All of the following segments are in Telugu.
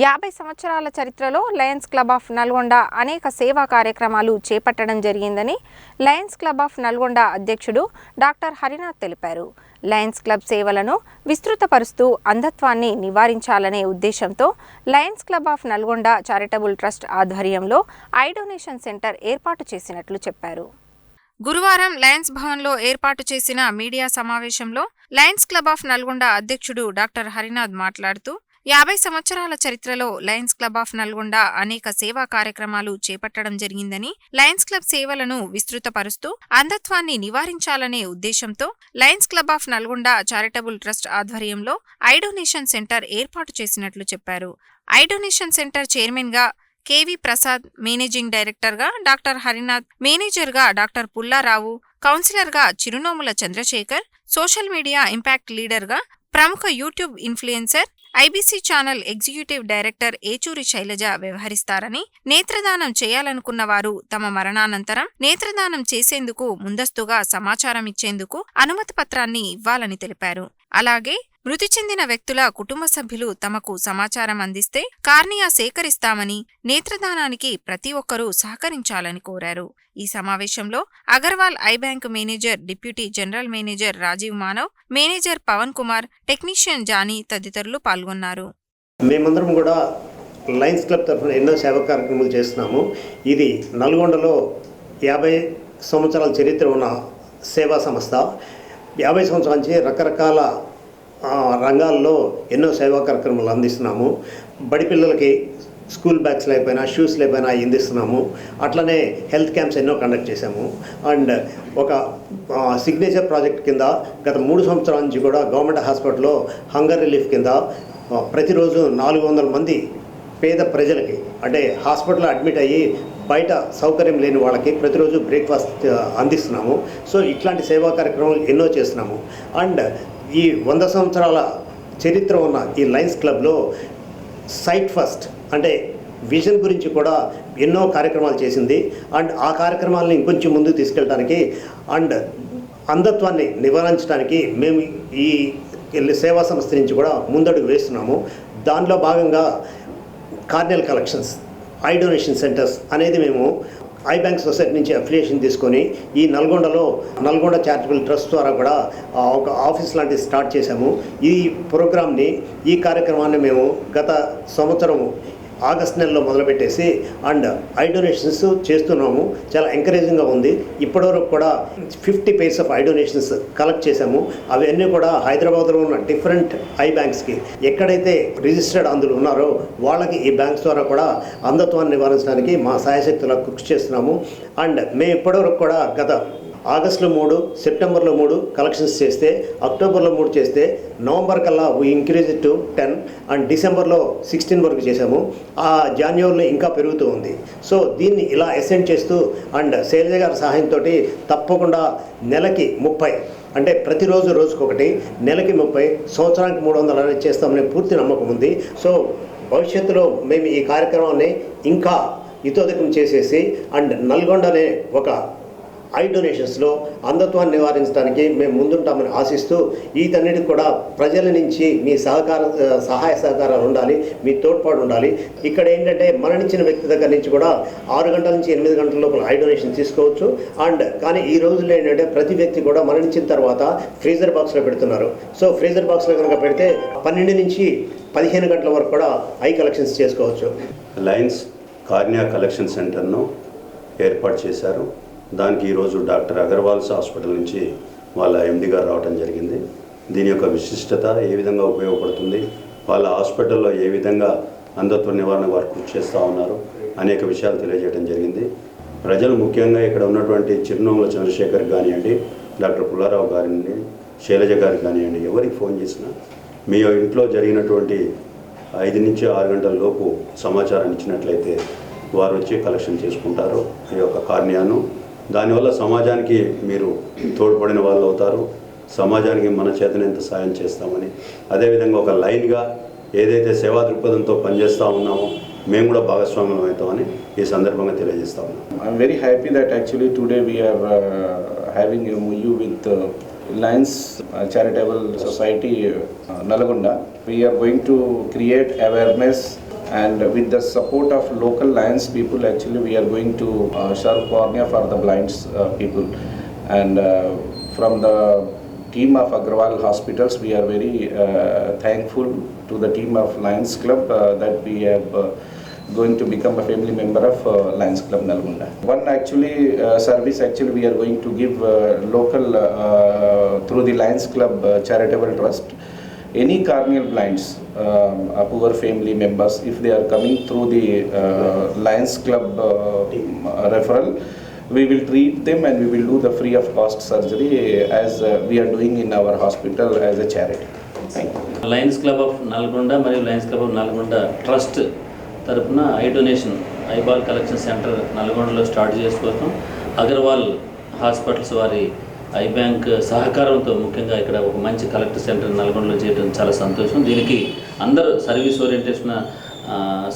యాభై సంవత్సరాల చరిత్రలో లయన్స్ క్లబ్ ఆఫ్ నల్గొండ అనేక సేవా కార్యక్రమాలు చేపట్టడం జరిగిందని లయన్స్ క్లబ్ ఆఫ్ నల్గొండ అధ్యక్షుడు డాక్టర్ హరినాథ్ తెలిపారు. లయన్స్ క్లబ్ సేవలను విస్తృతపరుస్తూ అంధత్వాన్ని నివారించాలనే ఉద్దేశంతో Lions club of Nalgonda charitable trust ఆధ్వర్యంలో ఐ డొనేషన్ సెంటర్ ఏర్పాటు చేసినట్లు చెప్పారు. గురువారం లయన్స్ భవన్లో ఏర్పాటు చేసిన మీడియా సమావేశంలో లయన్స్ క్లబ్ ఆఫ్ నల్గొండ అధ్యక్షుడు డాక్టర్ హరినాథ్ మాట్లాడుతూ యాభై సంవత్సరాల చరిత్రలో లయన్స్ క్లబ్ ఆఫ్ నల్గొండ అనేక సేవా కార్యక్రమాలు చేపట్టడం జరిగిందని లయన్స్ క్లబ్ సేవలను విస్తృతపరుస్తూ అంధత్వాన్ని నివారించాలనే ఉద్దేశంతో Lions club of Nalgonda charitable trust ఆధ్వర్యంలో ఐడోనేషన్ సెంటర్ ఏర్పాటు చేసినట్లు చెప్పారు. ఐడొనేషన్ సెంటర్ చైర్మన్గా కేవి ప్రసాద్ మేనేజింగ్ డైరెక్టర్గా డాక్టర్ హరినాథ్ మేనేజర్గా డాక్టర్ పుల్లారావు కౌన్సిలర్గా Chirunomula Chandrashekar social media impact లీడర్గా ప్రముఖ YouTube influencer IBC channel executive director Yechuri Shailaja వ్యవహరిస్తారని నేత్రదానం చేయాలనుకున్న వారు తమ మరణానంతరం నేత్రదానం చేసేందుకు ముందస్తుగా సమాచారం ఇచ్చేందుకు అనుమతి పత్రాన్ని ఇవ్వాలని తెలిపారు. అలాగే మృతి చెందిన వ్యక్తుల కుటుంబ సభ్యులు తమకు సమాచారం అందిస్తే కార్నియా సేకరిస్తామని నేత్రదానానికి ప్రతి ఒక్కరూ సహకరించాలని కోరారు. ఈ సమావేశంలో Agarwal eye bank manager deputy general manager Rajiv Manav manager Pavan Kumar technician Johnny తదితరులు పాల్గొన్నారు. మేమందరం కూడా లయన్స్ క్లబ్ తరఫున ఎన్నో సేవా కార్యక్రమాలు చేస్తున్నాము. ఇది నల్గొండలో యాభై సంవత్సరాల చరిత్ర ఉన్న సేవా సంస్థ. యాభై సంవత్సరాల నుంచి రకరకాల రంగాల్లో ఎన్నో సేవా కార్యక్రమాలు అందిస్తున్నాము. బడి పిల్లలకి స్కూల్ బ్యాగ్స్ లేకపోయినా షూస్ లేకపోయినా అందిస్తున్నాము. అట్లనే హెల్త్ క్యాంప్స్ ఎన్నో కండక్ట్ చేశాము. అండ్ ఒక సిగ్నేచర్ ప్రాజెక్ట్ కింద గత మూడు సంవత్సరాల నుంచి కూడా గవర్నమెంట్ హాస్పిటల్లో హంగర్ రిలీఫ్ కింద ప్రతిరోజు నాలుగు వందల మంది పేద ప్రజలకి అంటే హాస్పిటల్లో అడ్మిట్ అయ్యి బయట సౌకర్యం లేని వాళ్ళకి ప్రతిరోజు బ్రేక్ఫాస్ట్ అందిస్తున్నాము. సో ఇట్లాంటి సేవా కార్యక్రమాలు ఎన్నో చేస్తున్నాము. అండ్ ఈ వంద సంవత్సరాల చరిత్ర ఉన్న ఈ లయన్స్ క్లబ్లో సైట్ ఫస్ట్ అంటే విజన్ గురించి కూడా ఎన్నో కార్యక్రమాలు చేసింది. అండ్ ఆ కార్యక్రమాలను ఇంకొంచెం ముందుకు తీసుకెళ్ళడానికి అండ్ అంధత్వాన్ని నివారించడానికి మేము ఈ సేవా సంస్థ నుంచి కూడా ముందడుగు వేస్తున్నాము. దానిలో భాగంగా corneal collections eye donation centres అనేది మేము ఐ బ్యాంక్ సొసైటీ నుంచి అఫిలియేషన్ తీసుకొని ఈ నల్గొండలో నల్గొండ చారిటబుల్ ట్రస్ట్ ద్వారా కూడా ఒక ఆఫీస్ లాంటిది స్టార్ట్ చేశాము. ఈ ప్రోగ్రామ్ని ఈ కార్యక్రమాన్ని మేము గత సంవత్సరము ఆగస్ట్ నెలలో మొదలుపెట్టేసి అండ్ ఐడొనేషన్స్ చేస్తున్నాము. చాలా ఎంకరేజింగ్గా ఉంది. ఇప్పటివరకు కూడా fifty pairs of eye donations collect చేశాము. అవన్నీ కూడా హైదరాబాద్లో ఉన్న డిఫరెంట్ ఐ బ్యాంక్స్కి. ఎక్కడైతే రిజిస్టర్డ్ అందులో ఉన్నారో వాళ్ళకి ఈ బ్యాంక్స్ ద్వారా కూడా అంధత్వాన్ని నివారించడానికి మా సాయశక్తులకు కృషి చేస్తున్నాము. అండ్ మేము ఇప్పటివరకు కూడా గత ఆగస్టులో మూడు సెప్టెంబర్లో మూడు కలెక్షన్స్ చేస్తే అక్టోబర్లో మూడు చేస్తే నవంబర్ కల్లా we increase to ten and డిసెంబర్లో సిక్స్టీన్ వరకు చేశాము. ఆ జాన్యువరిలో ఇంకా పెరుగుతూ ఉంది. సో దీన్ని ఇలా అసెండ్ చేస్తూ అండ్ శైలజ గారి సహాయంతో తప్పకుండా నెలకి ముప్పై అంటే ప్రతిరోజు రోజుకొకటి నెలకి ముప్పై సంవత్సరానికి మూడు వందల అనేది చేస్తామనే పూర్తి నమ్మకం ఉంది. సో భవిష్యత్తులో మేము ఈ కార్యక్రమాన్ని ఇంకా ఇతోదకం చేసేసి అండ్ నల్గొండ అనే ఒక ఐ డొనేషన్స్లో అంధత్వాన్ని నివారించడానికి మేము ముందుంటామని ఆశిస్తూ వీటన్నిటికి కూడా ప్రజల నుంచి మీ సహకార సహాయ సహకారాలు ఉండాలి మీ తోడ్పాటు ఉండాలి. ఇక్కడ ఏంటంటే మరణించిన వ్యక్తి దగ్గర నుంచి కూడా ఆరు గంటల నుంచి ఎనిమిది గంటల లోపల ఐ డొనేషన్ తీసుకోవచ్చు. అండ్ కానీ ఈ రోజుల్లో ఏంటంటే ప్రతి వ్యక్తి కూడా మరణించిన తర్వాత ఫ్రీజర్ బాక్స్లో పెడుతున్నారు. సో ఫ్రీజర్ బాక్స్లో కనుక పెడితే పన్నెండు నుంచి పదిహేను గంటల వరకు కూడా ఐ కలెక్షన్స్ చేసుకోవచ్చు. లయన్స్ కార్నియా కలెక్షన్ సెంటర్ను ఏర్పాటు చేశారు. దానికి ఈరోజు డాక్టర్ అగర్వాల్స్ హాస్పిటల్ నుంచి వాళ్ళ ఎండి గారు రావడం జరిగింది. దీని యొక్క విశిష్టత ఏ విధంగా ఉపయోగపడుతుంది? వాళ్ళ హాస్పిటల్లో ఏ విధంగా అంధత్వ నివారణ వారు కృషి చేస్తూ ఉన్నారు అనేక విషయాలు తెలియజేయడం జరిగింది. ప్రజలు ముఖ్యంగా ఇక్కడ ఉన్నటువంటి చిరునవ్వుల చంద్రశేఖర్ కానివ్వండి డాక్టర్ పుల్లారావు గారిని శైలజ గారికి కానివ్వండి ఎవరికి ఫోన్ చేసినా మీ ఇంట్లో జరిగినటువంటి ఐదు నుంచి ఆరు గంటల లోపు సమాచారం ఇచ్చినట్లయితే వారు వచ్చి కలెక్షన్ చేసుకుంటారు. ఈ యొక్క కార్నియాను దానివల్ల సమాజానికి మీరు తోడ్పడిన వాళ్ళు అవుతారు. సమాజానికి మన చేతనంత సాయం చేస్తామని. అదేవిధంగా ఒక లైన్గా ఏదైతే సేవా దృక్పథంతో పనిచేస్తూ ఉన్నామో మేము కూడా భాగస్వామ్యం అవుతామని ఈ సందర్భంగా తెలియజేస్తా ఉన్నాం. I'm very happy that actually today we are having you with a charitable society Nalgonda we are going to create awareness And with the support of local Lions people, actually, we are going to uh, serve cornea for the blind uh, people. And uh, from the team of Agrawal Hospitals, we are very uh, thankful to the team of Lions Club uh, that we have uh, going to become a family member of uh, Lions Club Nalgonda. One actually uh, service actually we are going to give uh, local uh, through the Lions Club uh, Charitable Trust. Any corneal blinds, um, uh, poor family members, if they are coming through the uh, Lions Club uh, referral, we will treat them and we will do the free of cost surgery as uh, we are doing in our hospital as a charity. Thank you. Lions club of Nalgonda మరియు Lions club of Nalgonda trust తరపున eye donation eyeball collection centre నల్గొండలో స్టార్ట్ చేసుకోవడం అగర్వాల్ హాస్పిటల్స్ వారి ఐ బ్యాంక్ సహకారంతో ముఖ్యంగా ఇక్కడ ఒక మంచి కలెక్టర్ సెంటర్ నల్గొండలో చేయడం చాలా సంతోషం. దీనికి అందరూ సర్వీస్ ఓరియంటేషన్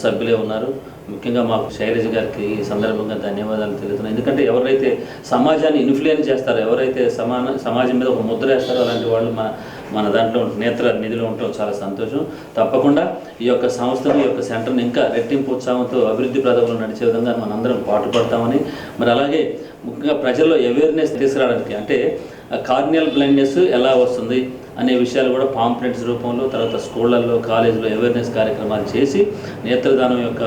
సభ్యులే ఉన్నారు. ముఖ్యంగా మాకు శైలజ గారికి ఈ సందర్భంగా ధన్యవాదాలు తెలుపుతున్నాను ఎందుకంటే ఎవరైతే సమాజాన్ని ఇన్ఫ్లుయెన్స్ చేస్తారో ఎవరైతే సమాన సమాజం మీద ఒక ముద్ర వేస్తారో అలాంటి వాళ్ళు మన మన దాంట్లో నేత్ర నిధిలో ఉండటం చాలా సంతోషం. తప్పకుండా ఈ యొక్క సంస్థను ఈ యొక్క సెంటర్ని ఇంకా రెట్టింపు ఉత్సాహంతో అభివృద్ధి ప్రదంలో నడిచే విధంగా మనందరం పాటుపడతామని. మరి అలాగే ముఖ్యంగా ప్రజల్లో అవేర్నెస్ తీసుకురావడానికి అంటే కార్నియల్ బ్లైండ్నెస్ ఎలా వస్తుంది అనే విషయాలు కూడా పాంప్లెట్స్ రూపంలో తర్వాత స్కూళ్ళల్లో కాలేజీలో అవేర్నెస్ కార్యక్రమాలు చేసి నేత్రదానం యొక్క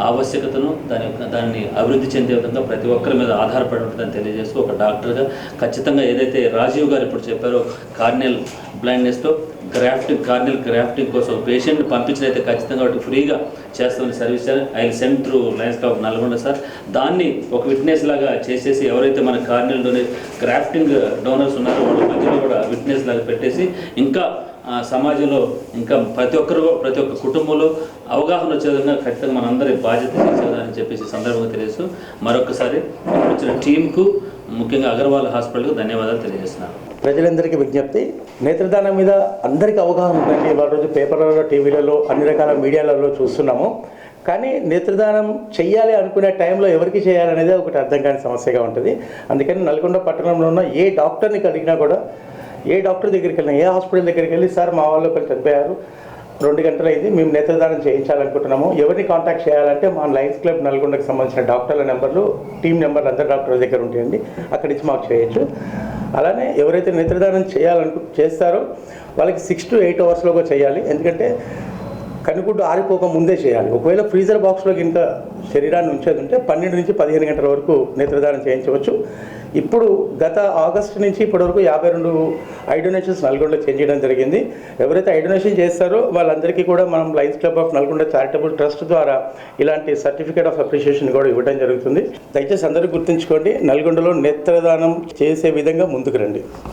ఆవశ్యకతను దాని యొక్క దాన్ని అభివృద్ధి చెందే విధంగా ప్రతి ఒక్కరి మీద ఆధారపడి ఉంటుందని తెలియజేస్తూ ఒక డాక్టర్గా ఖచ్చితంగా ఏదైతే రాజీవ్ గారు ఇప్పుడు చెప్పారో కార్నియల్ బ్లైండ్నెస్తో గ్రాఫ్టింగ్ కార్నియల్ గ్రాఫ్టింగ్ కోసం ఒక పేషెంట్ని పంపించినైతే ఖచ్చితంగా వాటికి ఫ్రీగా చేస్తామని service I send through Lions club Nalgonda sir దాన్ని ఒక విట్నెస్ లాగా చేసేసి ఎవరైతే మన కార్నియల్ డొనే గ్రాఫ్టింగ్ డోనర్స్ ఉన్నారో వాళ్ళ మధ్యలో కూడా విట్నెస్ లాగా పెట్టేసి ఇంకా సమాజంలో ఇంకా ప్రతి ఒక్కరు ప్రతి ఒక్క కుటుంబంలో అవగాహన వచ్చే విధంగా ఖచ్చితంగా మనందరి బాధ్యత చేసేదని చెప్పేసి సందర్భంగా తెలియజేస్తూ మరొకసారి వచ్చిన టీంకు ముఖ్యంగా అగర్వాల్ హాస్పిటల్కు ధన్యవాదాలు తెలియజేస్తున్నాను. ప్రజలందరికీ విజ్ఞప్తి నేత్రదానం మీద అందరికీ అవగాహన ఉందండి. ఇవాళ రోజు పేపర్లలో టీవీలలో అన్ని రకాల మీడియాలలో చూస్తున్నాము. కానీ నేత్రదానం చేయాలి అనుకునే టైంలో ఎవరికి చేయాలనేది ఒకటి అర్థం కాని సమస్యగా ఉంటుంది. అందుకని నల్గొండ పట్టణంలో ఉన్న ఏ డాక్టర్ని కలిగినా కూడా ఏ డాక్టర్ దగ్గరికి వెళ్ళినా ఏ హాస్పిటల్ దగ్గరికి వెళ్ళి సార్ మా వాళ్ళు ఒకరు చనిపోయారు. రెండు గంటలైంది మేము నేత్రదానం చేయించాలనుకుంటున్నాము. ఎవరిని కాంటాక్ట్ చేయాలంటే మా లయన్స్ క్లబ్ నల్గొండకు సంబంధించిన డాక్టర్ల నెంబర్లు టీం నెంబర్లు అందరు డాక్టర్ల దగ్గర ఉంటాయండి. అక్కడి నుంచి మాకు చేయొచ్చు. అలానే ఎవరైతే నేత్రదానం చేయాలనుకు చేస్తారో వాళ్ళకి సిక్స్ టు ఎయిట్ అవర్స్లోగా చేయాలి. ఎందుకంటే కనుగుడ్డు ఆరిపోక ముందే చేయాలి. ఒకవేళ ఫ్రీజర్ బాక్స్లో ఇంకా శరీరాన్ని ఉంచేది ఉంటే పన్నెండు నుంచి పదిహేను గంటల వరకు నేత్రదానం చేయించవచ్చు. ఇప్పుడు గత ఆగస్టు నుంచి ఇప్పటివరకు యాభై రెండు ఐడొనేషన్స్ నల్గొండలో చేంజ్ చేయడం జరిగింది. ఎవరైతే ఐడొనేషన్ చేస్తారో వాళ్ళందరికీ కూడా మనం Lions club of Nalgonda charitable trust ద్వారా ఇలాంటి సర్టిఫికేట్ ఆఫ్ అప్రిషియేషన్ కూడా ఇవ్వడం జరుగుతుంది. దయచేసి అందరూ గుర్తుంచుకోండి నల్గొండలో నేత్రదానం చేసే విధంగా ముందుకు రండి.